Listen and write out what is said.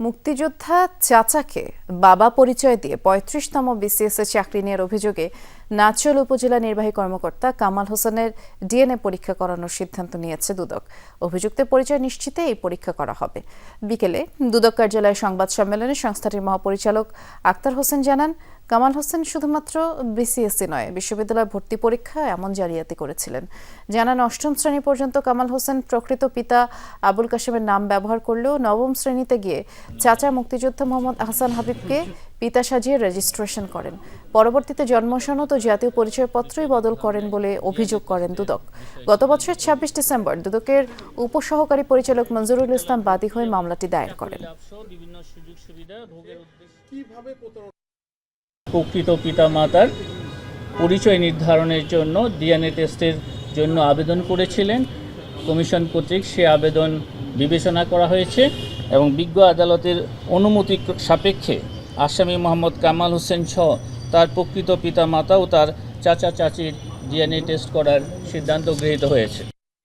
মুক্তিযোদ্ধা চাচাকে বাবা পরিচয় দিয়ে পঁয়ত্রিশতম বিসিএস চাকরি নেওয়ার অভিযোগে নাচল উপজেলা নির্বাহী কর্মকর্তা কামাল হোসেনের ডিএনএ পরীক্ষা করানোর সিদ্ধান্ত নিয়েছে দুদক। অভিযুক্তের পরিচয় নিশ্চিতে এই পরীক্ষা করা হবে। বিকেলে দুদক কার্যালয়ের সংবাদ সম্মেলনে সংস্থাটির মহাপরিচালক আক্তার হোসেন জানান কামাল হোসেন শুধুমাত্র বিসিএসসি নয় বিশ্ববিদ্যালয় ভর্তি পরীক্ষা এমন জালিয়াতি করেছিলেন। জানান অষ্টম শ্রেণি পর্যন্ত কামাল হোসেন প্রকৃত পিতা আবুল কাশেমের নাম ব্যবহার করলেও নবম শ্রেণীতে গিয়ে চাচা মুক্তিযোদ্ধা মোহাম্মদ আহসান হাবিবকে পিতা সাজিয়ে রেজিস্ট্রেশন করেন। পরবর্তীতে জন্মসনদ ও জাতীয় পরিচয়পত্রই বদল করেন বলে অভিযোগ করেন দুদক। গত বছরের ছাব্বিশ ডিসেম্বর দুদকের উপসহকারী পরিচালক মঞ্জুরুল ইসলাম বাদী হয়ে মামলাটি দায়ের করেন। প্রকৃত পিতামাতার পরিচয় নির্ধারণের জন্য ডিএনএ টেস্টের জন্য আবেদন করেছিলেন। কমিশন কর্তৃক সে আবেদন বিবেচনা করা হয়েছে এবং বিজ্ঞ আদালতের অনুমতি সাপেক্ষে আসামি মোহাম্মদ কামাল হোসেন ছ তার প্রকৃত পিতামাতা ও তার চাচা চাচির ডিএনএ টেস্ট করার সিদ্ধান্ত গৃহীত হয়েছে।